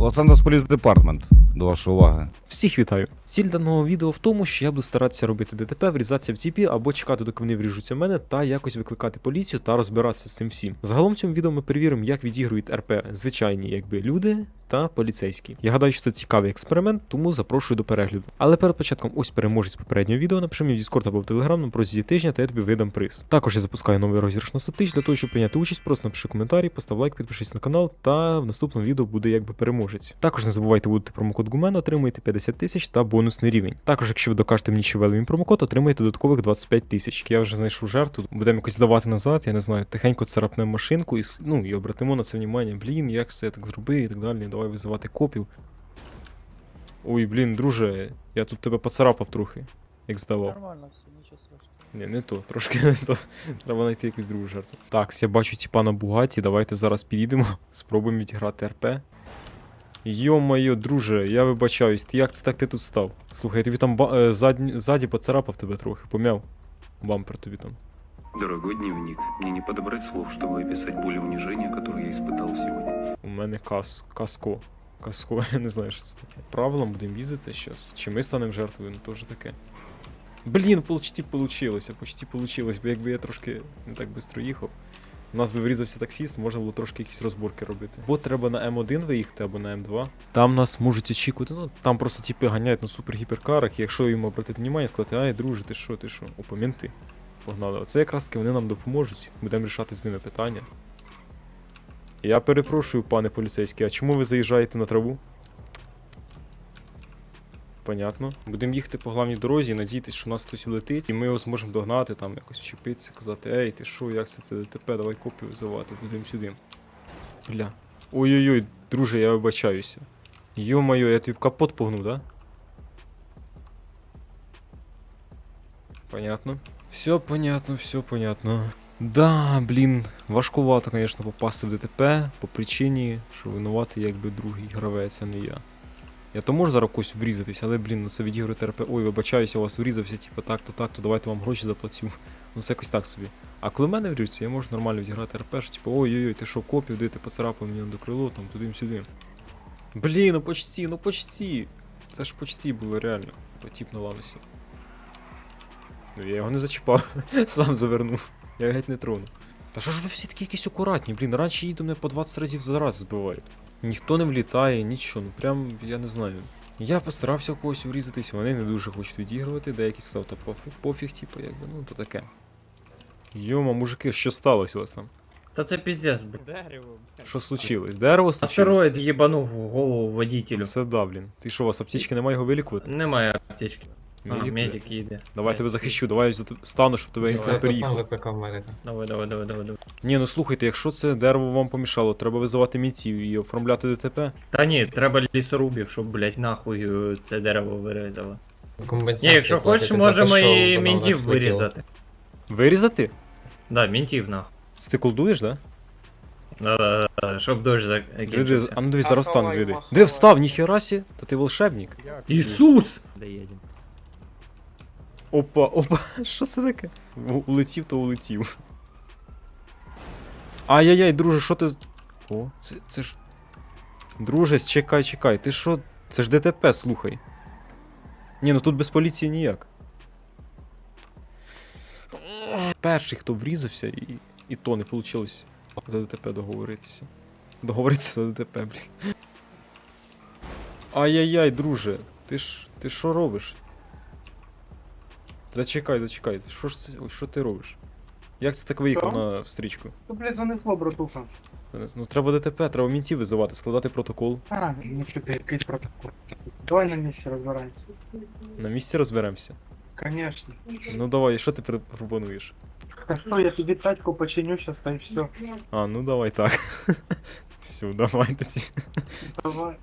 Лос-Анджелес Police Департмент. До вашої уваги. Всіх вітаю! Ціль даного відео в тому, що я буду старатися робити ДТП, врізатися в тіпі або чекати, доки вони вріжуться в мене, та якось викликати поліцію та розбиратися з цим всім. Загалом в цьому відео ми перевіримо, як відігрують РП звичайні якби люди та поліцейські. Я гадаю, що це цікавий експеримент, тому запрошую до перегляду. Але перед початком ось переможець попереднього відео. Напиши мені в Discord або в Telegram на протязі тижня, та я тобі видам приз. Також я запускаю новий розіграш на 100 тисяч. Для того, щоб прийняти участь, просто напиши коментарі, постав лайк, підпишись на канал, та в наступному відео буде якби переможець. Також не забувайте вводити промокод Гумен, отримуєте 50 тисяч та бонусний рівень. Також, якщо ви докажете мені, що ввели мій промокод, отримаєте додаткових 25 тисяч. Я вже знайшов жертву, будемо якось здавати назад, я не знаю, тихенько царапнемо машинку і ну і обратимо на це внимання. Блін, як це я так зробив і так далі. Давай визивати копів. Ой, блін, друже, я тут тебе поцарапав трохи, як здавав. Нормально все, нічого страшного. Ні, не то, трошки не то. Треба знайти якусь другу жертву. Так, я бачу тіпа на Бугаті, давайте зараз підійдемо, спробуємо відіграти РП. Йо-моє, друже, я вибачаюсь, ти як це так ти тут став? Слухай, я тобі там ба- е, задні, ззаді поцарапав тебе трохи, пом'яв. Бампер тобі там. Дорогой дневник, мне не подобрать слов, чтобы описать боль и унижение, которое я испытал сегодня. У мене кас, каско. Каско, я не знаю, що це таке. Правилам будемо їздити щас. Чи ми станемо жертвою, ну теж таке. Блін, почти получилося, почти получилось, бо якби я трошки не так швидко їхав. У нас би врізався таксіст, можна було трошки якісь розборки робити. Бо треба на М1 виїхати або на М2. Там нас можуть очікувати, ну там просто типи ганяють на супергіперкарах, і якщо їм обратити увагу, сказати, ай, друже, ти що, ти що, опомінти. Погнали. Оце якраз таки вони нам допоможуть. Будемо рішати з ними питання. Я перепрошую, пане поліцейський, а чому ви заїжджаєте на траву? Понятно. Будемо їхати по главній дорозі, надіятися, що нас хтось влетить, і ми його зможемо догнати, там якось вчепитися, казати, ей, ти що, як це, це ДТП, давай копію визивати, будемо сюди. Бля. Ой-ой-ой, друже, я вибачаюся. Йо-моє, я тобі капот погнув, да? Понятно. Все понятно, все понятно. Да, блін, важкувато, звісно, попасти в ДТП по причині, що винуватий якби другий гравець, а не я. Я то можу зараз когось врізатись, але блін, ну це відігрує ТРП. Ой, вибачаюся, у вас врізався, типу так-то, так-то, давайте вам гроші заплатю. Ну це якось так собі. А коли мене вріжуться, я можу нормально відіграти РП, що типу, ой-ой-ой, ти що, копів, де ти поцарапав мені до крило, там туди-сюди. Блін, ну почти, ну почти. Це ж почти було реально. Потіп на лависі. Ну я його не зачіпав, сам завернув. Я геть не трону. Та що ж ви всі такі якісь акуратні, блін, раніше їду мене по 20 разів за раз збивають. Ніхто не влітає, нічого, ну прям я не знаю. Я постарався когось врізатись, вони не дуже хочуть відігрувати, деякі сказав, та пофіг, пофіг, типу, якби, ну то таке. Йома, мужики, що сталося у вас там? Та це піздець, блін. Дерево. Що случилось? Дерево случилось? Астероїд їбанув в голову водителю. Це да, блін. Ти що, у вас аптечки немає його вилікувати? Немає аптечки. А, Медик? медик їде. Давай тебе захищу, давай я стану, щоб тебе не то переїхав. Давай, давай, давай, давай, давай. Ні, ну слухайте, якщо це дерево вам помішало, треба визивати мітців і оформляти ДТП. Та ні, треба лісорубів, щоб, блять, нахуй е, це дерево вирізало. Ні, якщо хочеш, можемо і мінтів вирізати. Вирізати? Да, мінтів нахуй. Ти колдуєш, да? Да, да, да, щоб дощ Диви, закінчився. а ну дивись, зараз встан, Ахалай, види. Диви, встав, ніхера сі, та ти волшебник. Ісус! Де їдемо? Опа, опа, що це таке? Улетів, то улетів. Ай-яй-яй, друже, що ти. О, це, це ж. Друже, чекай, чекай, ти що? Це ж ДТП, слухай. Ні, ну тут без поліції ніяк. Перший, хто врізався, і, і то не вийшло за ДТП договоритися. Договоритися за ДТП, блін. Ай-яй-яй, друже, ти ж. Ти що робиш? Зачекай, зачекай, що ж це. Що ти робиш? Як це так виїхав Що? на встрічку? Ну, блядь, занесло, братуха. Ну треба ДТП, треба мінтів визивати, складати протокол. А, ну что ты, якийсь протокол. Давай на месте разбираемся. На місці розберемося. Конечно. Ну давай, що ти пр- пропонуєш? А что, я тебе тачку починю сейчас, и все. А, ну давай так. Все, давай тоді. Давай.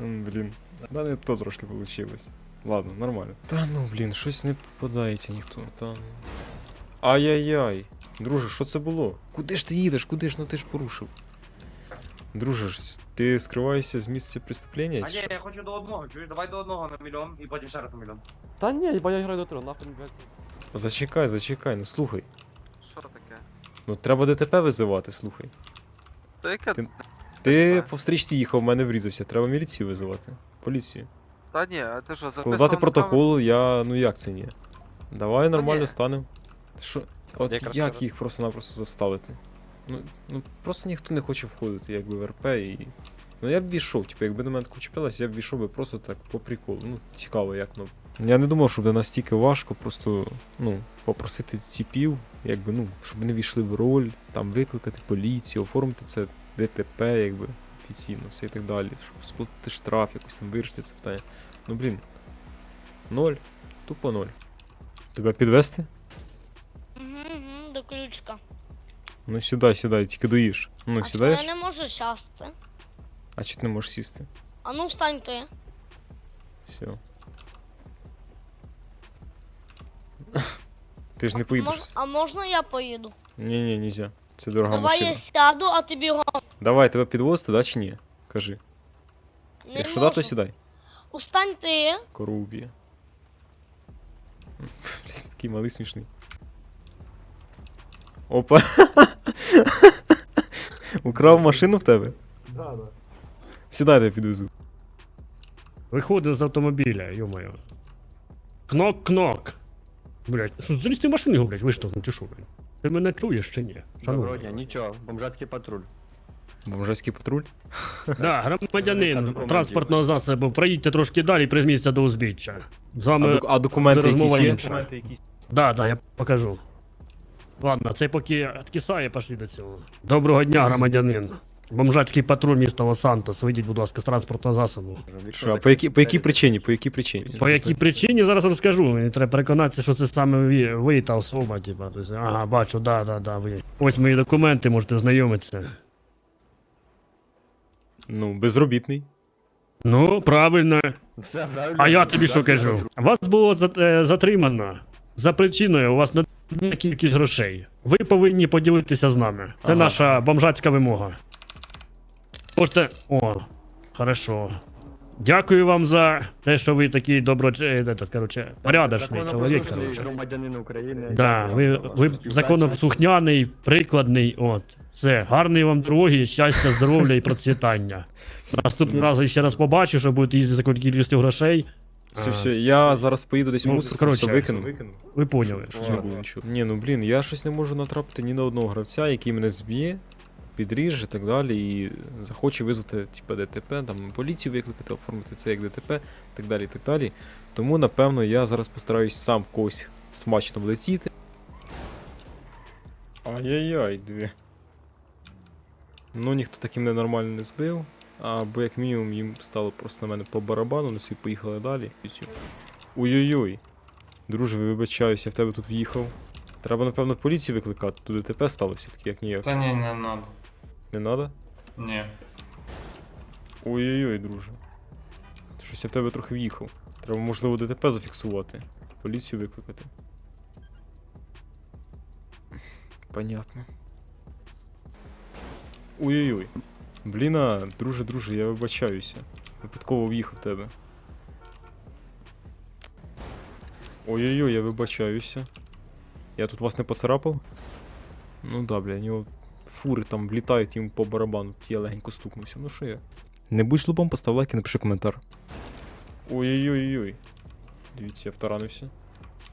Блін. Да не то трошки вийшло. Ладно, нормально. Та ну блін, щось не попадається ніхто. Та... Ай-яй-яй. Друже, що це було? Куди ж ти їдеш? Куди ж? Ну ти ж порушив. Друже, ти скриваєшся з місця преступлення? А ні, я хочу до одного, чуєш, давай до одного на мільйон і потім ще раз на мільйон. Та ні, бо я граю до трьох, нахуй, блядь. Зачекай, зачекай, ну слухай. Що таке? Ну треба ДТП визивати, слухай. Та яке? Ти- Ти по встрічці їхав, в мене врізався. Треба міліцію визивати. Поліцію. Та ні, а ти що, Складати на протокол, я. ну як це ні? Давай нормально ні. станемо. Що? От Якраз як їх просто-напросто заставити? Ну, ну просто ніхто не хоче входити, якби в РП і. Ну я б війшов, типу, якби до мене таку чіпилась, я б війшов би просто так по приколу. Ну, цікаво, як ну. Я не думав, що буде настільки важко просто, ну, попросити типів, якби, ну, щоб вони війшли в роль, там викликати поліцію, оформити це ДТП, якби, офіційно, все і так далі, щоб сплатити штраф, якось там вирішити це питання. Ну блін. Ноль. Тупо ноль. Тебе підвести? Угу, угу, до ключка. Ну сідай, сідай, тільки доїш. Ну, а чого сідаєш? я не можу сясти? А чи ти не можеш сісти? А ну встань ти. Все. Ти ж не поїдеш. Мож- а можна я поїду? Ні, ні, нельзя. Це дорога Давай машина. я сяду, а ти бігом. Давай, тебе підвозити, да чи ні? Кажи. Не Якщо можу. да, то сідай. Устань ти. Корову б'є. Такий малий смішний. Опа. Украв машину в тебе? Да, да. Сідай, я тебе підвезу. Виходить з автомобіля, йо-моє. Кнок-кнок. Блять, що залізь ти в машину, блять, виштовхнути, що, блядь? Ти мене чуєш чи ні? Доброго дня, нічого, бомжацький патруль. Бомжацький патруль. Да, громадянин транспортного засобу, проїдьте трошки далі, призміться до узбіччя. З А, вами. док- а документи розмова якісь є? інша. Да, да, я покажу. Ладно, це поки відкисає, пошли до цього. Доброго дня, громадянин. Бомжацький патруль міста Лос-Сантос. Вийдіть, будь ласка, з транспортного засобу. Що, а по якій, по якій причині? По якій причині? По якій причині зараз розкажу. Мені треба переконатися, що це саме ви, ви та особа, типа. Тобто, ага, бачу, да, да, да, ви. Ось мої документи, можете знайомитися. Ну, безробітний. Ну, правильно. Все правильно. А я тобі що кажу? Вас було за- е, затримано за причиною у вас не кількість грошей. Ви повинні поділитися з нами. Це Ага. наша бомжацька вимога. Можете. О, хорошо. Дякую вам за те, що ви такий добро... е, этот, короче, порядочний чоловік. Короче. громадянин України. Да, ви, ви законослухняний, прикладний, от. Все, гарної вам дороги, щастя, здоров'я і процвітання. Наступного разу ще раз побачу, що будете їздити за кількістю грошей. Все, все, я зараз поїду десь ну, мусорку, коротше, все викину. Ви поняли. Щоб не було нічого. Ні, ну блін, я щось не можу натрапити ні на одного гравця, який мене зб'є, підріже і так далі, і захоче визвати, типу, ДТП, там поліцію викликати, оформити це як ДТП, і так далі, і так далі. Тому, напевно, я зараз постараюсь сам в когось смачно влетіти. Ай-яй-яй, дві. Ну, ніхто таким ненормально не збив. Або як мінімум їм стало просто на мене по барабану, вони собі поїхали далі. Ой-ой-ой. Друже, вибачаюся, я в тебе тут в'їхав. Треба, напевно, поліцію викликати, тут ДТП сталося таке, як ніяк. Та ні, не надо. Не надо? Ні. Ой-ой-ой, друже. Щось я в тебе трохи в'їхав. Треба, можливо, ДТП зафіксувати. Поліцію викликати. Понятно. Ой-ой-ой. Бліна, друже, друже, я вибачаюся. Випадково в'їхав в тебе. Ой-ой-ой, я вибачаюся. Я тут вас не поцарапав? Ну да, бля, у нього фури там влітають йому по барабану, я легенько стукнувся. Ну що я? Не будь шлюбом, постав лайк і напиши коментар. Ой-ой-ой-ой. Дивіться, я втаранився.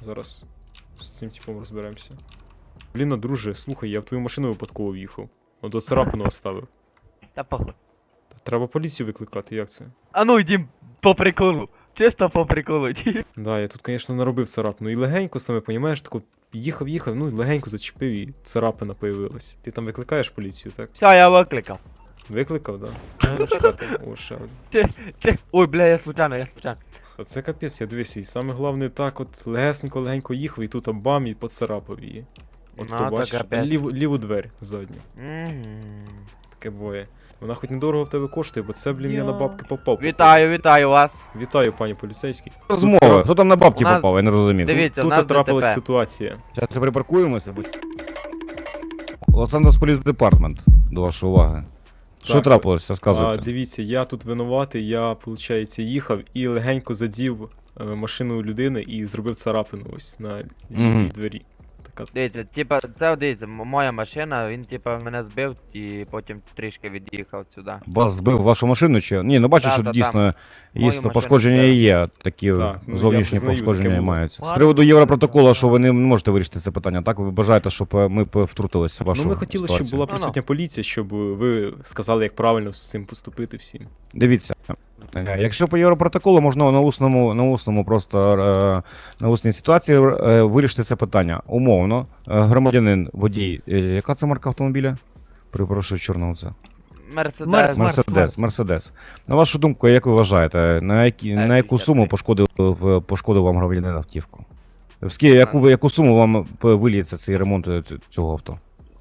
Зараз з цим типом розберемося. Блін, друже, слухай, я в твою машину випадково в'їхав. От до царапину оставив. Та похуй. Треба поліцію викликати, як це? А ну йдім по приколу. Чисто по приколу. Да, я тут, звісно, наробив царапину. І легенько саме, понімаєш, тако їхав, їхав, ну легенько зачепив і царапина появилась. Ти там викликаєш поліцію, так? Все, я викликав. Викликав, да? Ну, чекати. О, ще один. Чи... Ой, бля, я случайно, я случайно. А це капець, я дивися, і саме головне так от легесенько, легенько їхав, і тут бам і поцарапав її. От Ну, то то бачиш, капець. ліву, ліву двері задню. Мгм. Таке буває. Вона хоч недорого в тебе коштує, бо це, блін, я на бабки попав. походу. Вітаю, вітаю вас. Вітаю, пані поліцейський. Розмови. Хто там на бабки У нас- попав, я не розумів. Дивіться, у Тут нас трапилась ДТП. ситуація. Зараз припаркуємося. Лос-Сантос Поліс Департмент, до вашої уваги. Що Так, трапилося, А, розказуйте. дивіться, я тут винуватий, я, виходить, їхав і легенько задів е, машину людини і зробив царапину ось на лівій Мгм. двері. Так Дивіться, типа, це дивіться, моя машина, він типа мене збив і потім трішки від'їхав сюди. Вас збив вашу машину чи? Ні, ну бачу, Да, що да, дійсно Мою є машину пошкодження збили. є, такі Так, ну, я зовнішні признаю, таке пошкодження було. маються. З Ладно, приводу Європротоколу, що ви не можете вирішити це питання, так? Ви бажаєте, щоб е, ми втрутилися в вашу Ну, ми хотіли, щоб була Ну, ну. присутня поліція, щоб ви сказали, як правильно з цим поступити всім. Дивіться, якщо по Європротоколу можна на усному, на усному просто е, на усній ситуації е, вирішити це питання. Умовно, е, громадянин, водій, е, яка це марка автомобіля? Перепрошую, чорного це. Мерседес. Мерс, Мерс. Мерседес, Мерседес. На вашу думку, як ви вважаєте, на, які, на яку суму пошкодив, пошкодив вам громадянин автівку? Скільки, яку, яку суму вам виліється цей ремонт е, цього авто?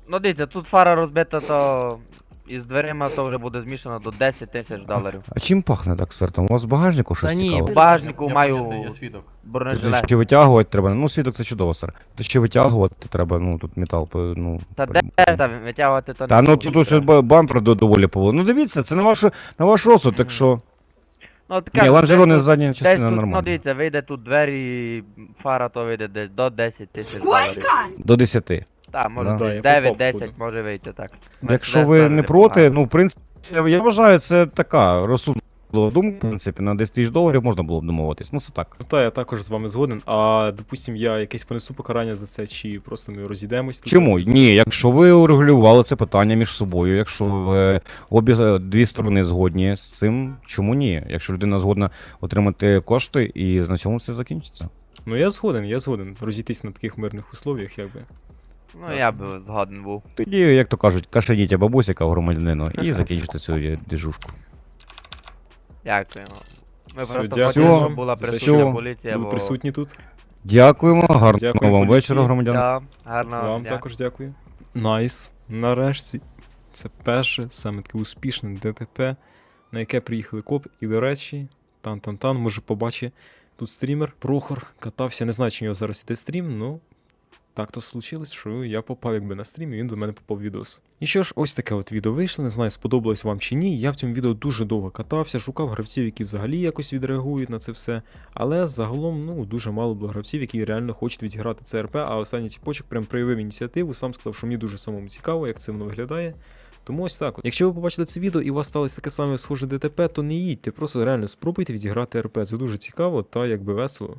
Ну дивіться, тут фара розбита, то із дверима то вже буде змішано до 10 тисяч доларів. А чим пахне так, сер? У вас в багажнику щось Та ні, цікаве? В багажнику маю Тут бронежилет. ще витягувати треба. Ну, свідок це чудово, сер. Тут ще витягувати треба, ну тут метал, по- ну. Та де там витягувати то Та не ну тут ось ба- бампер до- доволі поволі. Ну дивіться, це на ваш, на ваш розсуд, так що. Ну, от Ні, кажу, лонжерони десь задня частина тут, Ну нормальна. дивіться, вийде тут двері, фара то вийде десь до 10 тисяч доларів. До 10. Так, може Да. Да, я попав, 9-10 походу. може вийти так. Якщо ви не проти, ну, в принципі, я вважаю, це така розсудлива думка, в принципі, на 10 тисяч доларів можна було б домовитись. Ну, це так. Ну, та, я також з вами згоден. А допустим, я якесь понесу покарання за це, чи просто ми розійдемось тут. Чому? Ні, якщо ви урегулювали це питання між собою, якщо е, обі е, дві сторони згодні з цим, чому ні? Якщо людина згодна отримати кошти, і на цьому все закінчиться. Ну я згоден, я згоден. Розійтись на таких мирних условіях, якби. Ну я би згоден був. Тоді, як то кажуть, кашеніть бабусяка в громадянину і закінчите цю е. Дякуємо. Ми Все, просто дякую хочемо, щоб була присутня поліція, Були бо... присутні тут. Дякуємо, гарного Дякую, вам поліції. вечора, громадяни. Да, гарного Вам також дякую. Найс. Нарешті. Це перше, саме таке успішне ДТП, на яке приїхали коп. І, до речі, тан-тан-тан, може побачить тут стрімер. Прохор катався. Не знаю, чи у нього зараз іде стрім, ну. Так то случилось, що я попав якби на стрім, і він до мене попав відос. І що ж, ось таке от відео вийшло. Не знаю, сподобалось вам чи ні. Я в цьому відео дуже довго катався, шукав гравців, які взагалі якось відреагують на це все. Але загалом, ну, дуже мало було гравців, які реально хочуть відіграти ЦРП, а останній тіпочок прям проявив ініціативу, сам сказав, що мені дуже самому цікаво, як це воно виглядає. Тому ось так. От. Якщо ви побачили це відео і у вас сталося таке саме схоже ДТП, то не їдьте, просто реально спробуйте відіграти РП. Це дуже цікаво та якби весело.